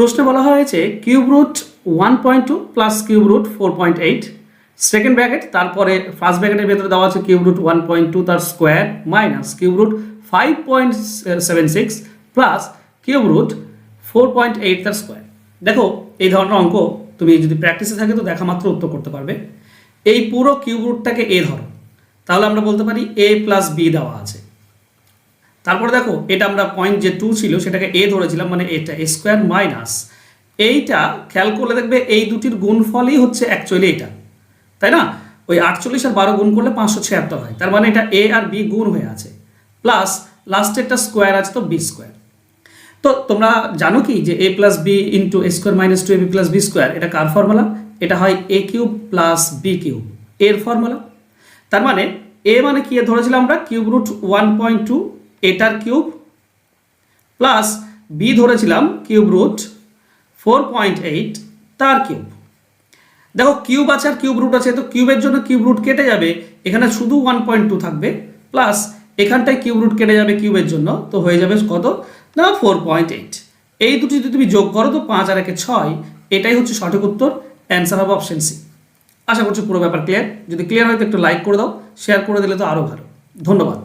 প্রশ্নে বলা হয়েছে cube root one point two plus cube root four point eight. Second bracket, তারপরে first ব্র্যাকেটের ভেতরে দেওয়া আছে cube root one point two তার square minus cube root five point seven six plus cube root four point eight তার square. দেখো, এই ধরনের অঙ্ক তুমি যদি প্র্যাকটিসে থাকে তো দেখা মাত্র উত্তর করতে পারবে। এই পুরো কিউব রুটটাকে এ ধরো। তাহলে আমরা বলতে পারি এ প্লাস বি দেওয়া আছে। তারপরে দেখো, এটা আমরা পয়েন্ট যে টু ছিল, সেটাকে এ ধরেছিলাম মানে এটা এ স্কোয়ার মাইনাস এইটা, খেয়াল করলে দেখবে এই দুটির গুণফলই হচ্ছে অ্যাকচুয়ালি এটা, তাই না? ওই আটচল্লিশ আর বারো গুণ করলে পাঁচশো ছিয়াত্তর হয়, তার মানে এটা এ আর বি গুণ হয়ে আছে প্লাস লাস্টে একটা স্কোয়ার আছে তো বি স্কোয়ার তো তোমরা জানো কি যে A plus B into A square minus two A B plus B square এটা কার ফর্মুলা এটা হয় A cube plus B cube এর ফর্মুলা তার মানে এ মানে কি ধরেছিলাম আমরা? Cube root one point two এটার কিউব প্লাস বি ধরেছিলাম cube root four point eight তার কিউব। দেখো কিউব আছে আর কিউব রুট আছে, তো কিউবের জন্য কিউব রুট কেটে যাবে, এখানে শুধু ওয়ান পয়েন্ট টু থাকবে, প্লাস এখানটায় কিউব রুট কেটে যাবে কিউবের জন্য, তো হয়ে যাবে কত? না, ফোর পয়েন্ট এইট। এই দুটি যদি তুমি যোগ করো, তো পাঁচ আর একে ছয়, এটাই হচ্ছে সঠিক উত্তর, অ্যান্সার হবে অপশন সি। আশা করছি পুরো ব্যাপার ক্লিয়ার যদি ক্লিয়ার হয়, তো একটু লাইক করে দাও শেয়ার করে দিলে তো আরও ভালো। ধন্যবাদ।